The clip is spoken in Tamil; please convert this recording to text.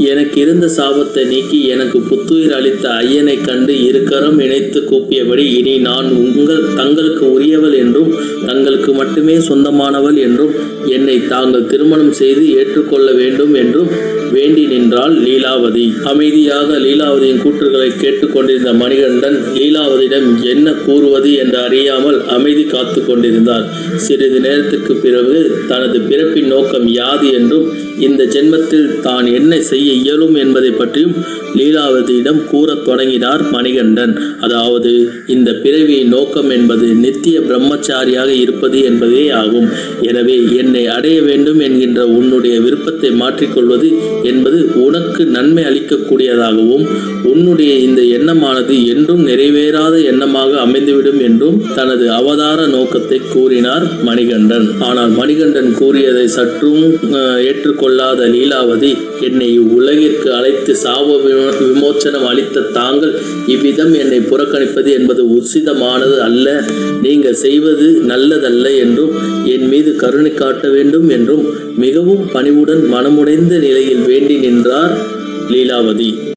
எனக்கு இருந்த சாபத்தை நீக்கி எனக்கு புத்துயிர் அளித்த ஐயனை கண்டு இருக்கரம் இணைத்து கூப்பியபடி இனி நான் உங்கள் தங்களுக்கு உரியவள் என்றும் தங்களுக்கு மட்டுமே சொந்தமானவள் என்றும் என்னை தாங்கள் திருமணம் செய்து ஏற்றுக்கொள்ள வேண்டும் என்றும் வேண்டி நின்றாள் லீலாவதி. அமைதியாக லீலாவதியின் கூற்றுகளை கேட்டுக்கொண்டிருந்த மணிகண்டன் லீலாவதியிடம் என்ன கூறுவது என்று அறியாமல் அமைதி காத்து கொண்டிருந்தார். சிறிது நேரத்துக்கு பிறகு தனது பிறப்பின் நோக்கம் யாது என்றும் இந்த ஜென்மத்தில் தான் என்ன செய்ய இயலும் என்பதை பற்றியும் லீலாவதியிடம் கூறத் தொடங்கினார் மணிகண்டன். அதாவது இந்த பிறவியின் நோக்கம் என்பது நித்திய பிரம்மச்சாரியாக இருப்பது என்பதே ஆகும். எனவே என்னை அடைய வேண்டும் என்கின்ற உன்னுடைய விருப்பத்தை மாற்றிக்கொள்வது என்பது உனக்கு நன்மை அளிக்கக்கூடியதாகவும் உன்னுடைய இந்த எண்ணமானது என்றும் நிறைவேறாத எண்ணமாக அமைந்துவிடும் என்றும் தனது அவதார நோக்கத்தை கூறினார் மணிகண்டன். ஆனால் மணிகண்டன் கூறியதை சற்றும் ஏற்றுக்கொள்ள கொள்ளாத லீலாவதி என்னை உலகிற்கு அழைத்து சாப விமோ- விமோச்சனம் அளித்த தாங்கள் இவ்விதம் என்னை புறக்கணிப்பது என்பது உசிதமானது அல்ல. நீங்கள் செய்வது நல்லதல்ல என்றும் என் மீது கருணை காட்ட வேண்டும் என்றும் மிகவும் பணிவுடன் மனமுடைந்த நிலையில் வேண்டி நின்றார் லீலாவதி.